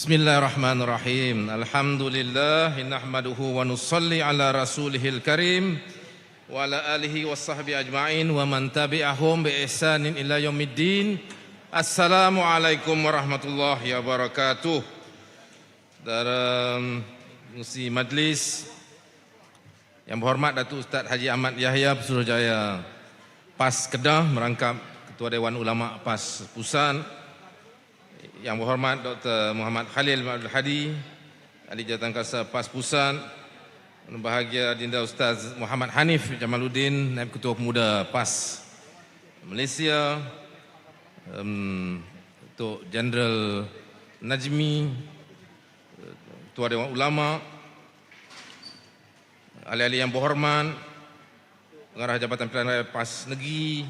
Bismillahirrahmanirrahim. Alhamdulillah nahmaduhu wa nusalli ala rasulihil karim wa ala alihi wa ajma'in wa man tabi'ahum bi ihsanin ila yaumiddin. Assalamualaikum warahmatullahi wabarakatuh. Dalam musi majlis yang berhormat Datuk Ustaz Haji Ahmad Yahya Pesuruhjaya PAS Kedah merangkap Ketua Dewan Ulama PAS Pusat yang berhormat Dr. Muhammad Khalil Abdul Hadi, Ahli Jawatankuasa PAS Pusat, yang bahagia Dinda Ustaz Muhammad Hanif Jamaluddin, Naib Ketua Pemuda PAS Malaysia, um, Datuk Jeneral Najmi, Ketua Dewan Ulama, ahli-ahli yang berhormat, Pengarah Jabatan Pilihan Raya PAS Negeri,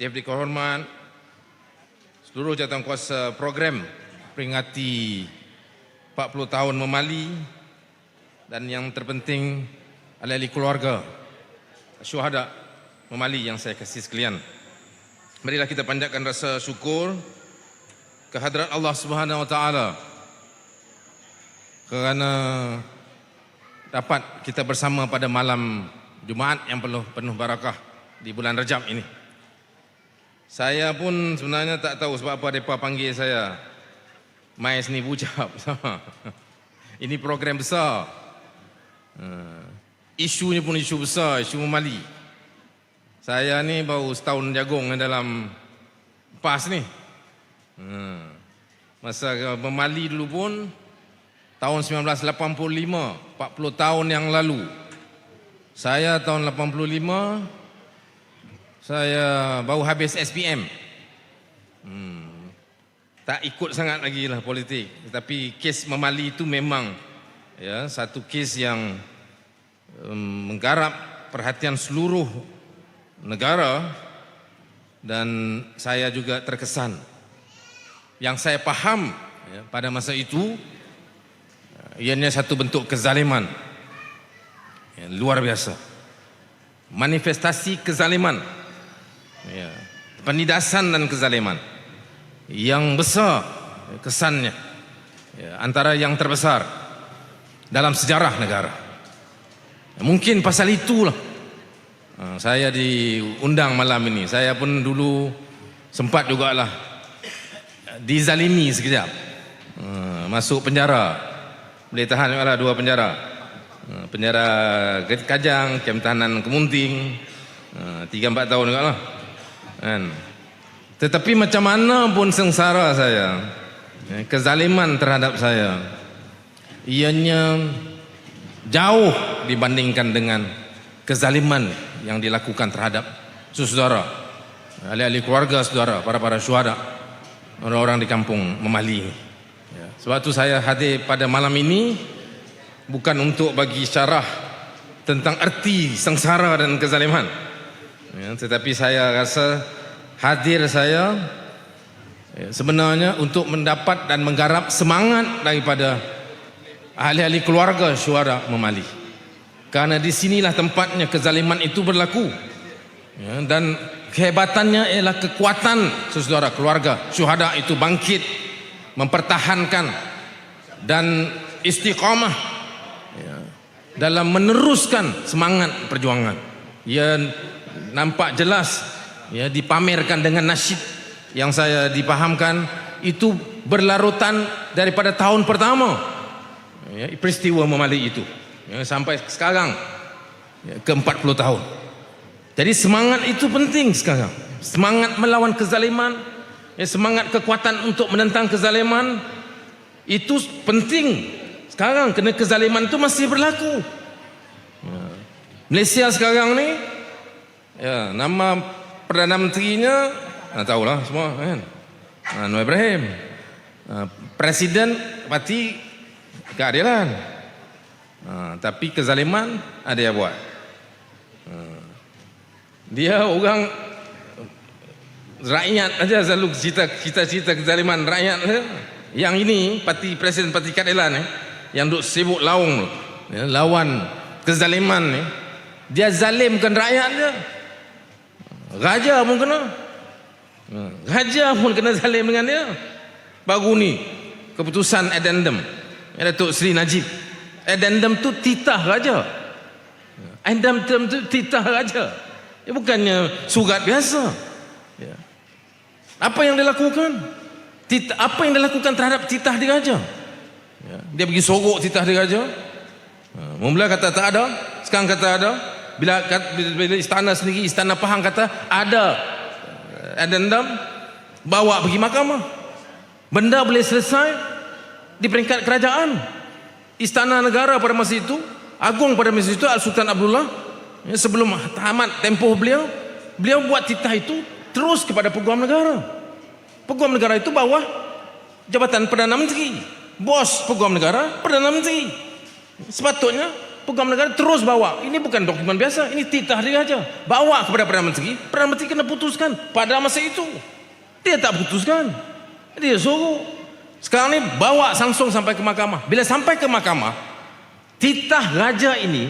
Deputi Kehormat, seluruh jawatankuasa program peringati 40 tahun memali dan yang terpenting ahli-ahli keluarga syuhada memali yang saya kasih sekalian. Marilah kita panjatkan rasa syukur kehadrat Allah Subhanahu Wa Taala kerana dapat kita bersama pada malam Jumaat yang penuh penuh barakah di bulan Rajab ini. Saya pun sebenarnya tak tahu sebab apa mereka panggil saya Mai seni bujab sama. Ini program besar. Uh, isu ni pun isu besar, isu memali. Saya ni baru setahun jagung dalam PAS ni. Uh, masa memali dulu pun tahun 1985, 40 tahun yang lalu. Saya tahun 85 saya baru habis SPM. Hmm. Tak ikut sangat lagi lah politik. Tapi kes memali itu memang ya satu kes yang um, menggarap perhatian seluruh negara dan saya juga terkesan. Yang saya faham ya, pada masa itu ianya satu bentuk kezaliman yang luar biasa. Manifestasi kezaliman ya, penindasan dan kezaliman. Yang besar kesannya ya, antara yang terbesar dalam sejarah negara. Mungkin pasal itulah. Ha, saya diundang malam ini. Saya pun dulu sempat juga lah dizalimi sekejap. Ha, masuk penjara. Boleh tahan lah dua penjara. Ha, penjara Kajang, kem tahanan Kemunting. Tiga empat tahun juga lah kan tetapi macam mana pun sengsara saya ya, kezaliman terhadap saya ianya jauh dibandingkan dengan kezaliman yang dilakukan terhadap saudara ahli-ahli keluarga saudara para-para syuhada orang-orang di kampung memali ya. sebab itu saya hadir pada malam ini bukan untuk bagi syarah tentang erti sengsara dan kezaliman ya, tetapi saya rasa hadir saya ya, sebenarnya untuk mendapat dan menggarap semangat daripada ahli-ahli keluarga syuhada memali. Karena di sinilah tempatnya kezaliman itu berlaku. Ya, dan kehebatannya ialah kekuatan saudara keluarga syuhada itu bangkit mempertahankan dan istiqamah ya, dalam meneruskan semangat perjuangan. Yang nampak jelas ya dipamerkan dengan nasyid yang saya dipahamkan itu berlarutan daripada tahun pertama ya, peristiwa memali itu ya, sampai sekarang ya, ke 40 tahun. Jadi semangat itu penting sekarang. Semangat melawan kezaliman ya, semangat kekuatan untuk menentang kezaliman itu penting. Sekarang kena kezaliman itu masih berlaku. Ya. Malaysia sekarang ni Ya, nama Perdana Menterinya nah, tahulah semua kan. Anwar Ibrahim. Nah, Presiden Parti Keadilan. Nah, tapi kezaliman ada yang buat. Nah, dia orang rakyat aja selalu cita-cita kezaliman rakyat. Yang ini Parti Presiden Parti Keadilan eh, yang duk sibuk laung ya, lawan kezaliman ni. Dia zalimkan rakyat dia. Raja pun kena. Ha, raja pun kena zalim dengan dia. Baru ni keputusan addendum. Ya, Datuk Seri Najib. Addendum tu titah raja. Addendum tu titah raja. Ya, bukannya surat biasa. Ya. apa yang dia lakukan? Titah, apa yang dia lakukan terhadap titah di raja? Ya. dia pergi sorok titah di raja. Ha, mula kata tak ada sekarang kata ada bila, bila istana sendiri istana Pahang kata ada. Addendum bawa pergi mahkamah. Benda boleh selesai di peringkat kerajaan. Istana negara pada masa itu agung pada masa itu Al-Sultan Abdullah ya, sebelum tamat tempoh beliau beliau buat titah itu terus kepada peguam negara. Peguam negara itu bawah jabatan Perdana Menteri. Bos peguam negara Perdana Menteri. Sepatutnya peguam negara terus bawa ini bukan dokumen biasa ini titah dia aja bawa kepada Perdana Menteri Perdana Menteri kena putuskan pada masa itu dia tak putuskan dia suruh. Sekarang ni bawa langsung sampai ke mahkamah. Bila sampai ke mahkamah, titah raja ini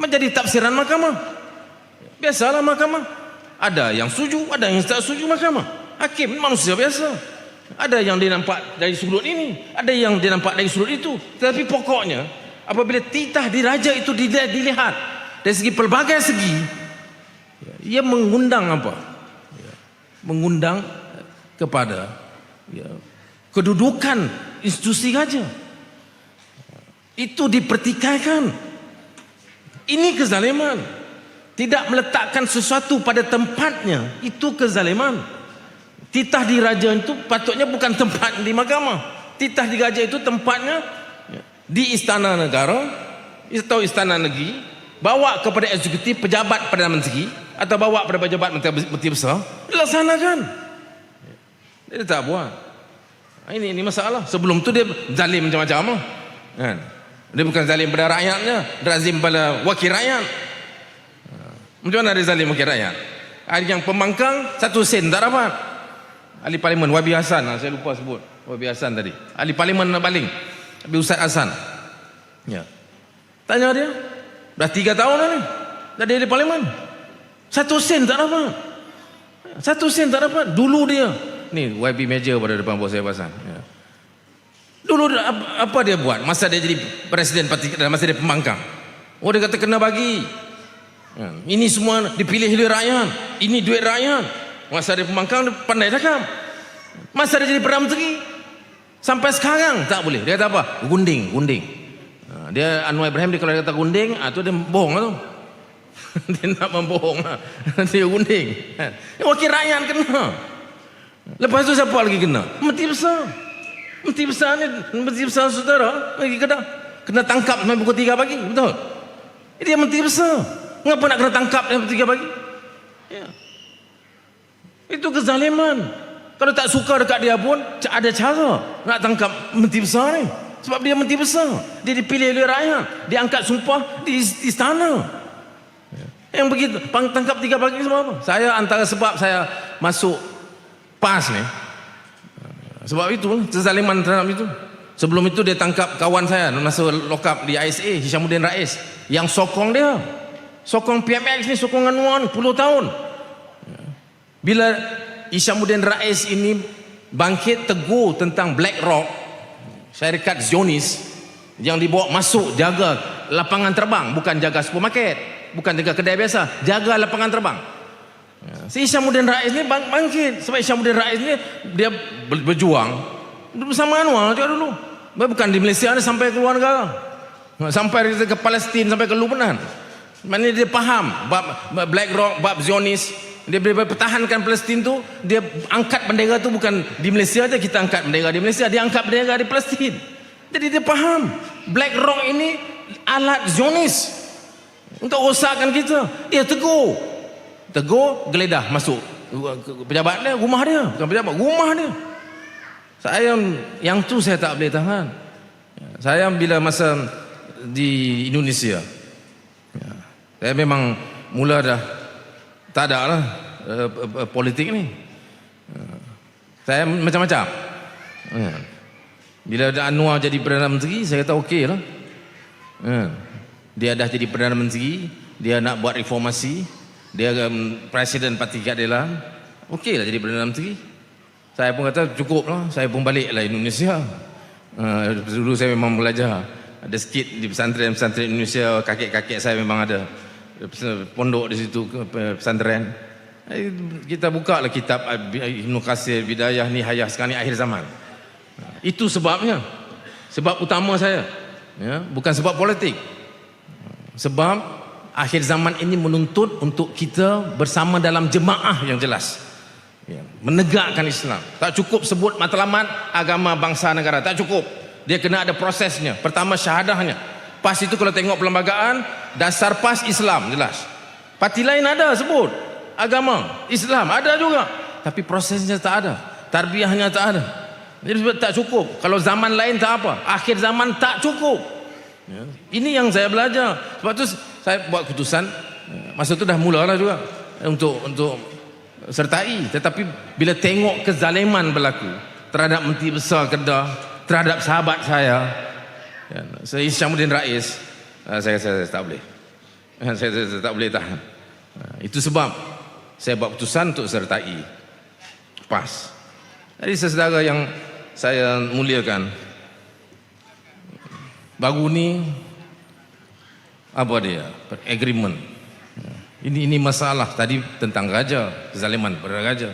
menjadi tafsiran mahkamah. Biasalah mahkamah. Ada yang setuju, ada yang tak setuju mahkamah. Hakim manusia biasa. Ada yang dia nampak dari sudut ini, ada yang dia nampak dari sudut itu. Tetapi pokoknya, apabila titah di raja itu dilihat dari segi pelbagai segi, ia mengundang apa? Ya, mengundang kepada ya, kedudukan institusi raja. Itu dipertikaikan. Ini kezaliman. Tidak meletakkan sesuatu pada tempatnya itu kezaliman. Titah di raja itu patutnya bukan tempat di mahkamah. Titah di raja itu tempatnya di istana negara atau istana negeri bawa kepada eksekutif pejabat Perdana Menteri atau bawa kepada pejabat Menteri Besar dilaksanakan dia tak buat. Ah, ini ini masalah. Sebelum tu dia zalim macam-macam. Kan? Dia bukan zalim pada rakyatnya, zalim pada wakil rakyat. Ah, macam mana dia zalim wakil rakyat? Ada yang pembangkang satu sen tak dapat. Ahli Parlimen Wabi Hassan, ah, saya lupa sebut Wabi Hassan tadi. Ahli Parlimen nak baling. Habis Ustaz Hassan. Ya. Tanya dia. Dah tiga tahun dah ni. Dah dia ahli Parlimen. Satu sen tak dapat. Satu sen tak dapat. Dulu dia ni YB Major pada depan bos saya pasang. Ya. Dulu apa, dia buat masa dia jadi presiden masa dia pembangkang? Oh dia kata kena bagi. Ya. Ini semua dipilih oleh rakyat. Ini duit rakyat. Masa dia pembangkang dia pandai cakap. Masa dia jadi Perdana Menteri sampai sekarang tak boleh. Dia kata apa? Gunding, gunding. Ha, dia Anwar Ibrahim dia kalau dia kata gunding, ah tu dia bohong lah tu. dia nak membohong lah. dia gunding. Wakil rakyat kena. Lepas tu siapa lagi kena? Menteri besar. Menteri besar ni, menteri besar saudara, lagi kena kena tangkap sampai pukul 3 pagi, betul? Dia menteri besar. Mengapa nak kena tangkap sampai pukul 3 pagi? Ya. Itu kezaliman. Kalau tak suka dekat dia pun, ada cara nak tangkap menteri besar ni. Sebab dia menteri besar. Dia dipilih oleh rakyat. Dia angkat sumpah di istana. Yang begitu, tangkap tiga pagi semua apa? Saya antara sebab saya masuk pas ni sebab itu kezaliman terhadap itu sebelum itu dia tangkap kawan saya masa lokap di ISA Hishamuddin Rais yang sokong dia sokong PMX ni sokong Anwar 10 tahun bila Hishamuddin Rais ini bangkit tegur tentang Black Rock syarikat Zionis yang dibawa masuk jaga lapangan terbang bukan jaga supermarket bukan jaga kedai biasa jaga lapangan terbang Ya. Si Isyamuddin Rais ni bang, bangkit. Sebab Isyamuddin Rais ni dia berjuang bersama Anwar juga dulu. Bukan di Malaysia ni sampai ke luar negara. Sampai ke Palestin, sampai ke Lebanon. Mana dia faham bab Black Rock, bab Zionis. Dia boleh pertahankan Palestin tu, dia angkat bendera tu bukan di Malaysia aja kita angkat bendera di Malaysia, dia angkat bendera di Palestin. Jadi dia faham Black Rock ini alat Zionis untuk rosakkan kita. Dia tegur. Tegur geledah masuk pejabat dia rumah dia. Bukan pejabat rumah dia. Saya yang tu saya tak boleh tahan. Saya bila masa di Indonesia. Ya, saya memang mula dah tak ada lah uh, uh, politik ni uh, saya macam-macam uh, bila Anwar jadi Perdana Menteri saya kata okey lah dia dah jadi Perdana Menteri dia nak buat reformasi dia um, presiden parti keadilan okey lah jadi Perdana Menteri saya pun kata cukup lah saya pun balik lah Indonesia Uh, dulu saya memang belajar. Ada sikit di pesantren-pesantren Indonesia, kakek-kakek saya memang ada. Pondok di situ, pesantren. Eh, Kita buka lah kitab Ibn Qasir, Bidayah, Nihayah, sekarang ni akhir zaman. Itu sebabnya. Sebab utama saya. Ya, bukan sebab politik. Sebab akhir zaman ini menuntut untuk kita bersama dalam jemaah yang jelas. Ya, menegakkan Islam. Tak cukup sebut matlamat agama bangsa negara. Tak cukup. Dia kena ada prosesnya. Pertama syahadahnya. PAS itu kalau tengok perlembagaan, dasar PAS Islam jelas. Parti lain ada sebut. Agama, Islam ada juga. Tapi prosesnya tak ada. Tarbiyahnya tak ada. Jadi sebab tak cukup. Kalau zaman lain tak apa. Akhir zaman tak cukup. Ya. Ini yang saya belajar. Sebab tu saya buat keputusan masa tu dah mulalah juga untuk untuk sertai tetapi bila tengok kezaliman berlaku terhadap menteri besar Kedah, terhadap sahabat saya ya, saya Isyamuddin Rais ah, saya, saya, saya tak boleh. Saya, saya, saya tak boleh tahan. Ah, Itu sebab saya buat keputusan untuk sertai PAS. Jadi saudara yang saya muliakan baru ni apa dia agreement ini ini masalah tadi tentang raja kezaliman pada raja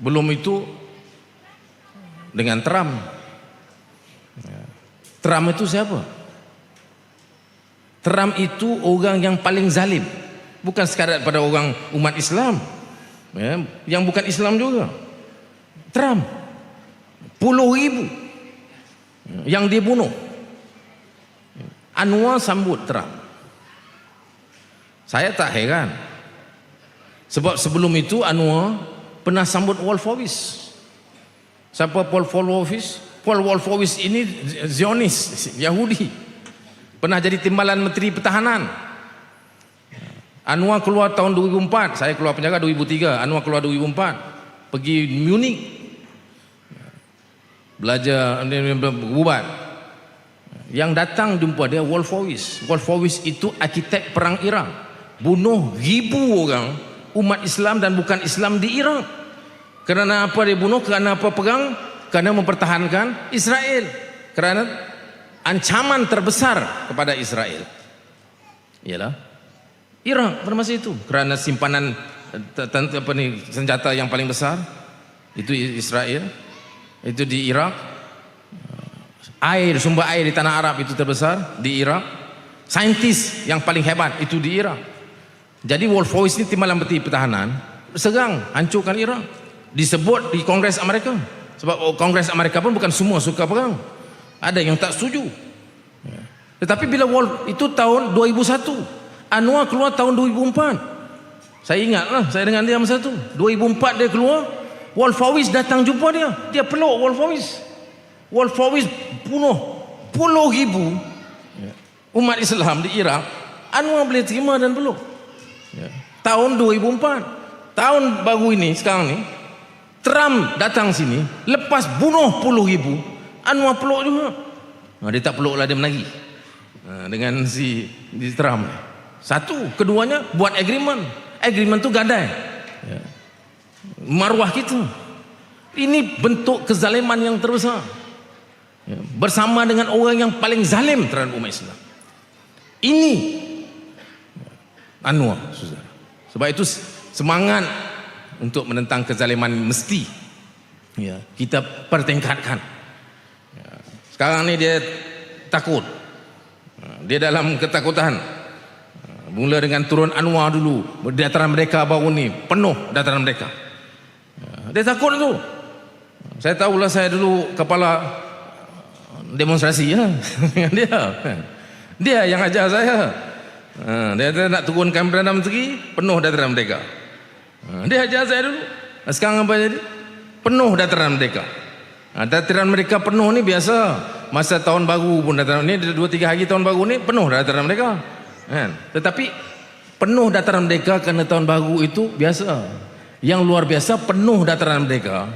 belum itu dengan Trump. Trump itu siapa? Trump itu orang yang paling zalim. Bukan sekadar pada orang umat Islam. Ya, yang bukan Islam juga. Trump. Puluh ribu yang dibunuh. Anwar sambut Trump. Saya tak heran. Sebab sebelum itu Anwar pernah sambut Wolfowitz siapa Paul Wolfowitz Paul Wolfowitz ini Zionis Yahudi. Pernah jadi timbalan menteri pertahanan. Anwar keluar tahun 2004 saya keluar penjara 2003 Anwar keluar 2004 pergi Munich. Belajar berubat yang datang jumpa dia Wolfowitz Wolfowitz itu arkitek perang Iraq. Bunuh ribu orang umat Islam dan bukan Islam di Iraq. Kerana apa dia bunuh? Kerana apa perang kerana mempertahankan Israel. Kerana ancaman terbesar kepada Israel. Ialah Iraq pada masa itu. Kerana simpanan eh, apa ni senjata yang paling besar itu Israel. Itu di Iraq. Air sumber air di tanah Arab itu terbesar di Iraq. Saintis yang paling hebat itu di Iraq. Jadi Wolfowitz ini timbalan peti pertahanan serang hancurkan Iraq. Disebut di Kongres Amerika sebab Kongres Amerika pun bukan semua suka perang. Ada yang tak setuju. Ya. tetapi bila Wolf itu tahun 2001 Anwar keluar tahun 2004 saya ingatlah saya dengan dia masa tu. 2004 dia keluar Wolfowitz datang jumpa dia. Dia peluk Wolfowitz Wolfowitz bunuh puluh ribu umat Islam di Iraq. Anwar boleh terima dan peluk. Ya. tahun 2004 tahun baru ini sekarang ni Trump datang sini lepas bunuh puluh ribu Anwar peluk juga. Ha, dia tak peluk lah dia menari ha, dengan si, si Trump satu keduanya buat agreement. Agreement tu gadai. Ya. marwah kita. Ini bentuk kezaliman yang terbesar. Ya. bersama dengan orang yang paling zalim terhadap umat Islam. Ini. Anwar saudara. sebab itu semangat untuk menentang kezaliman mesti. Ya, kita pertingkatkan. Ya. sekarang ni dia takut. Ya, dia dalam ketakutan. Ya, mula dengan turun Anwar dulu dataran mereka baru ni penuh dataran mereka. Ya, dia takut tu. Saya tahulah saya dulu kepala demonstrasi ya. Dengan dia dia yang ajar saya. Ha, dia nak turunkan Perdana Menteri penuh dataran mereka ha, dia ajar saya dulu. Ha, sekarang apa jadi? Penuh dataran mereka ha, dataran mereka penuh ni biasa. Masa tahun baru pun dataran ni 2 3 hari tahun baru ni penuh dataran mereka kan? Tetapi penuh dataran mereka kerana tahun baru itu biasa. Yang luar biasa penuh dataran mereka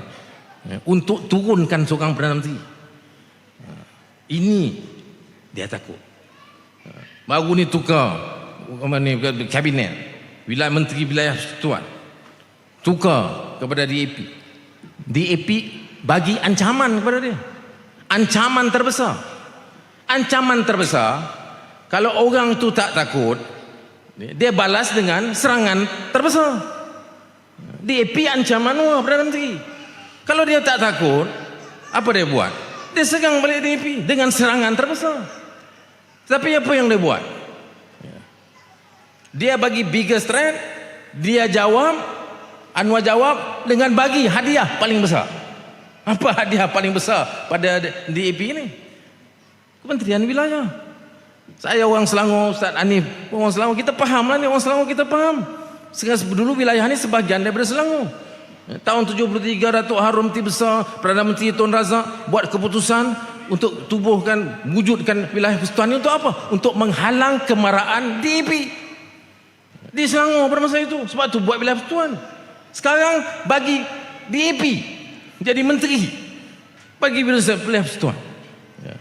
ya, untuk turunkan seorang Perdana Menteri. Ini dia takut. Baru ni tukar kabinet. Wilayah menteri wilayah tuan tukar kepada DAP DAP bagi ancaman kepada dia ancaman terbesar. Ancaman terbesar kalau orang tu tak takut dia balas dengan serangan terbesar. DAP ancaman wah Perdana Menteri. Kalau dia tak takut, apa dia buat? Dia serang balik DAP dengan serangan terbesar. Tapi apa yang dia buat? Dia bagi biggest threat, dia jawab, Anwar jawab dengan bagi hadiah paling besar. Apa hadiah paling besar pada DAP ini? Kementerian Wilayah. Saya orang Selangor, Ustaz Anif, orang Selangor, kita faham lah ni, orang Selangor kita faham. Sekarang dulu wilayah ni sebahagian daripada Selangor. Tahun 73 Datuk Harum Ti Besar, Perdana Menteri Tun Razak buat keputusan untuk tubuhkan, wujudkan wilayah persekutuan untuk apa? Untuk menghalang kemarahan DAP. Di Selangor pada masa itu. Sebab tu buat wilayah persekutuan. Sekarang bagi DAP jadi menteri. Bagi wilayah persekutuan. Ya.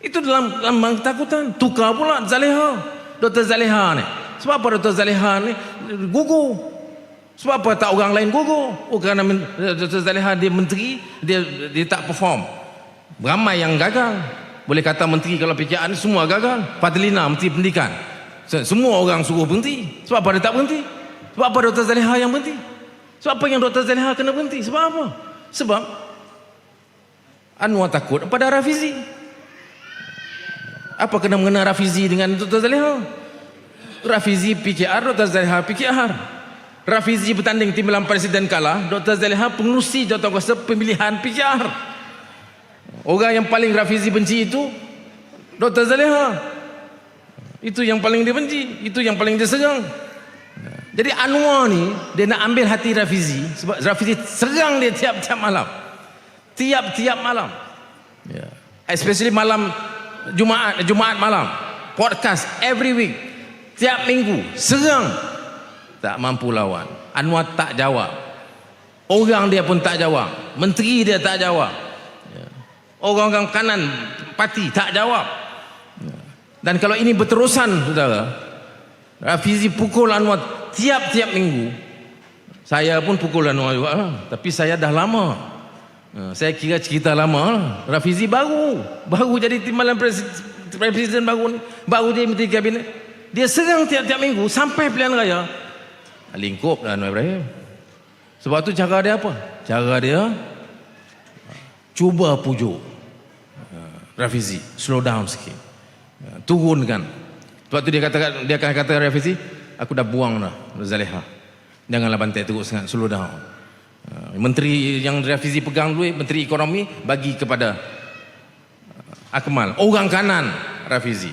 Itu dalam dalam ketakutan. Tukar pula Zaleha. Dr. Zaleha ni. Sebab apa Dr. Zaleha ni gugur? Sebab apa tak orang lain gugur? Oh kerana Dr. Zaleha dia menteri, dia dia tak perform. Ramai yang gagal. Boleh kata menteri kalau PKR semua gagal. Fadlina menteri pendidikan. Semua orang suruh berhenti. Sebab apa dia tak berhenti? Sebab apa Dr. Zaleha yang berhenti? Sebab apa yang Dr. Zaleha kena berhenti? Sebab apa? Sebab Anwar takut pada Rafizi. Apa kena mengenai Rafizi dengan Dr. Zaleha? Rafizi PKR, Dr. Zaleha PKR. Rafizi bertanding timbalan presiden kalah, Dr. Zaleha pengurusi kuasa pemilihan PKR. Orang yang paling Rafizi benci itu Dr. Zaleha. Itu yang paling dia benci, itu yang paling dia serang. Jadi Anwar ni dia nak ambil hati Rafizi sebab Rafizi serang dia tiap-tiap malam. Tiap-tiap malam. Yeah. Especially malam Jumaat, Jumaat malam. Podcast every week. Tiap minggu serang. Tak mampu lawan. Anwar tak jawab. Orang dia pun tak jawab. Menteri dia tak jawab. Ya. Orang-orang kanan parti tak jawab. Dan kalau ini berterusan saudara, Rafizi pukul Anwar tiap-tiap minggu. Saya pun pukul Anwar juga, lah. tapi saya dah lama. Ha, saya kira cerita lama. Lah. Rafizi baru, baru jadi timbalan presiden, baru ni, baru dia menteri kabinet. Dia serang tiap-tiap minggu sampai pilihan raya. Lingkup lah Anwar Ibrahim. Sebab tu cara dia apa? Cara dia cuba pujuk ha, Rafizi, slow down sikit. Turunkan sebab tu dia kata dia akan kata Rafizi aku dah buang dah Zaleha. Janganlah bantai teruk sangat slow down. Ya, menteri yang Rafizi pegang dulu menteri ekonomi bagi kepada uh, Akmal. Orang kanan Rafizi.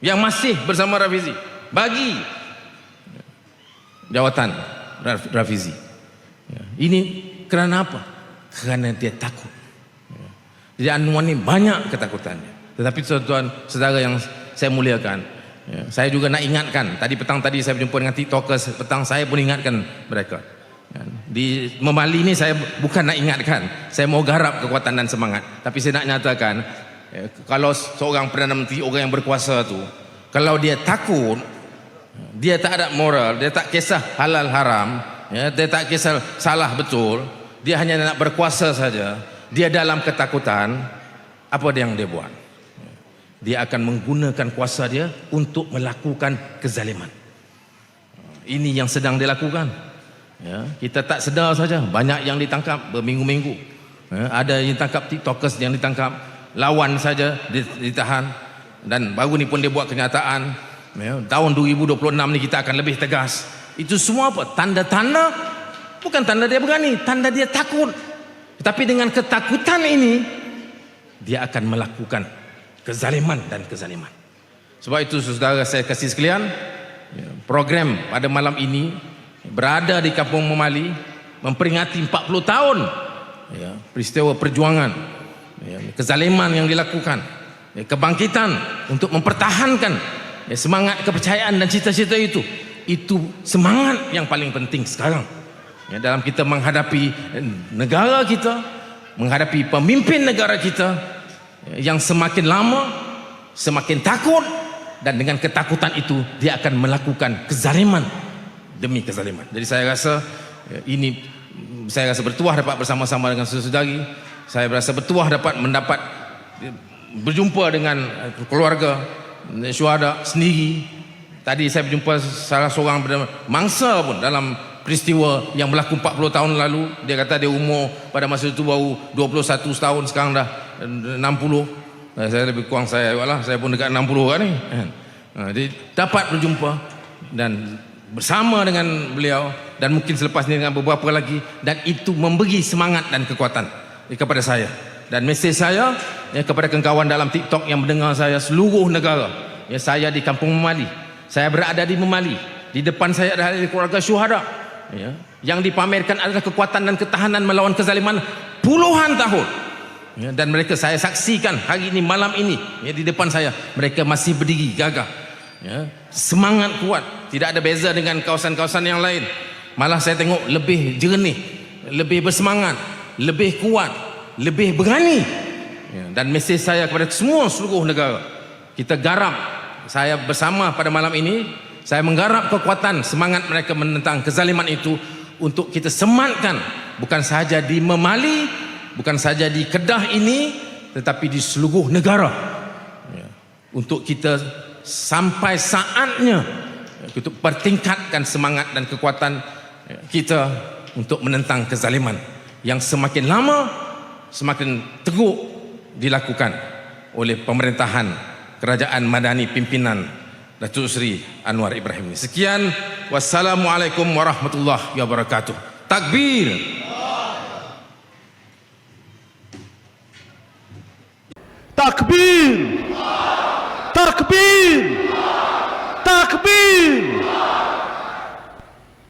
Yang masih bersama Rafizi. Bagi. Jawatan Rafizi. Ya, ini kerana apa? Kerana dia takut. Jadi Anwar ni banyak ketakutannya. Tetapi tuan-tuan saudara yang saya muliakan, ya, saya juga nak ingatkan. Tadi petang tadi saya berjumpa dengan TikTokers, petang saya pun ingatkan mereka. Ya, di Memali ini saya bukan nak ingatkan, saya mau garap kekuatan dan semangat. Tapi saya nak nyatakan, ya, kalau seorang Perdana Menteri, orang yang berkuasa tu, kalau dia takut, dia tak ada moral, dia tak kisah halal haram, ya, dia tak kisah salah betul, dia hanya nak berkuasa saja, dia dalam ketakutan, apa yang dia buat? Dia akan menggunakan kuasa dia untuk melakukan kezaliman. Ini yang sedang dilakukan. Ya, kita tak sedar saja banyak yang ditangkap berminggu-minggu. Ya, ada yang ditangkap tiktokers yang ditangkap lawan saja ditahan dan baru ni pun dia buat kenyataan ya, tahun 2026 ni kita akan lebih tegas. Itu semua apa? Tanda-tanda bukan tanda dia berani, tanda dia takut. Tapi dengan ketakutan ini dia akan melakukan kezaliman dan kezaliman. Sebab itu saudara saya kasih sekalian, ya, program pada malam ini berada di Kampung Memali memperingati 40 tahun ya, peristiwa perjuangan, ya, kezaliman yang dilakukan, ya, kebangkitan untuk mempertahankan ya, semangat kepercayaan dan cita-cita itu. Itu semangat yang paling penting sekarang. Ya, dalam kita menghadapi negara kita, menghadapi pemimpin negara kita, yang semakin lama semakin takut dan dengan ketakutan itu dia akan melakukan kezaliman demi kezaliman. Jadi saya rasa eh, ini saya rasa bertuah dapat bersama-sama dengan saudari. Saya berasa bertuah dapat mendapat eh, berjumpa dengan eh, keluarga eh, syuhada sendiri. Tadi saya berjumpa salah seorang mangsa pun dalam peristiwa yang berlaku 40 tahun lalu. Dia kata dia umur pada masa itu baru 21 tahun sekarang dah 60. Eh, Saya lebih kurang saya lah. Saya pun dekat 60 kan ni. Ha, Dia dapat berjumpa dan bersama dengan beliau dan mungkin selepas ini dengan beberapa lagi dan itu memberi semangat dan kekuatan eh, kepada saya dan mesej saya ya, kepada kawan dalam TikTok yang mendengar saya seluruh negara ya, saya di kampung Memali saya berada di Memali di depan saya ada keluarga syuhada ya, yang dipamerkan adalah kekuatan dan ketahanan melawan kezaliman puluhan tahun ya, dan mereka saya saksikan hari ini malam ini ya, di depan saya mereka masih berdiri gagah ya, semangat kuat. Tidak ada beza dengan kawasan-kawasan yang lain. Malah saya tengok lebih jernih lebih bersemangat lebih kuat lebih berani ya, dan mesej saya kepada semua seluruh negara kita garap saya bersama pada malam ini saya menggarap kekuatan semangat mereka menentang kezaliman itu untuk kita sematkan bukan sahaja di Memali bukan saja di Kedah ini tetapi di seluruh negara ya, untuk kita sampai saatnya ya, untuk pertingkatkan semangat dan kekuatan ya, kita untuk menentang kezaliman yang semakin lama semakin teruk dilakukan oleh pemerintahan kerajaan madani pimpinan Datuk Seri Anwar Ibrahim. Sekian wassalamualaikum warahmatullahi wabarakatuh. Takbir. Takbir takbir takbir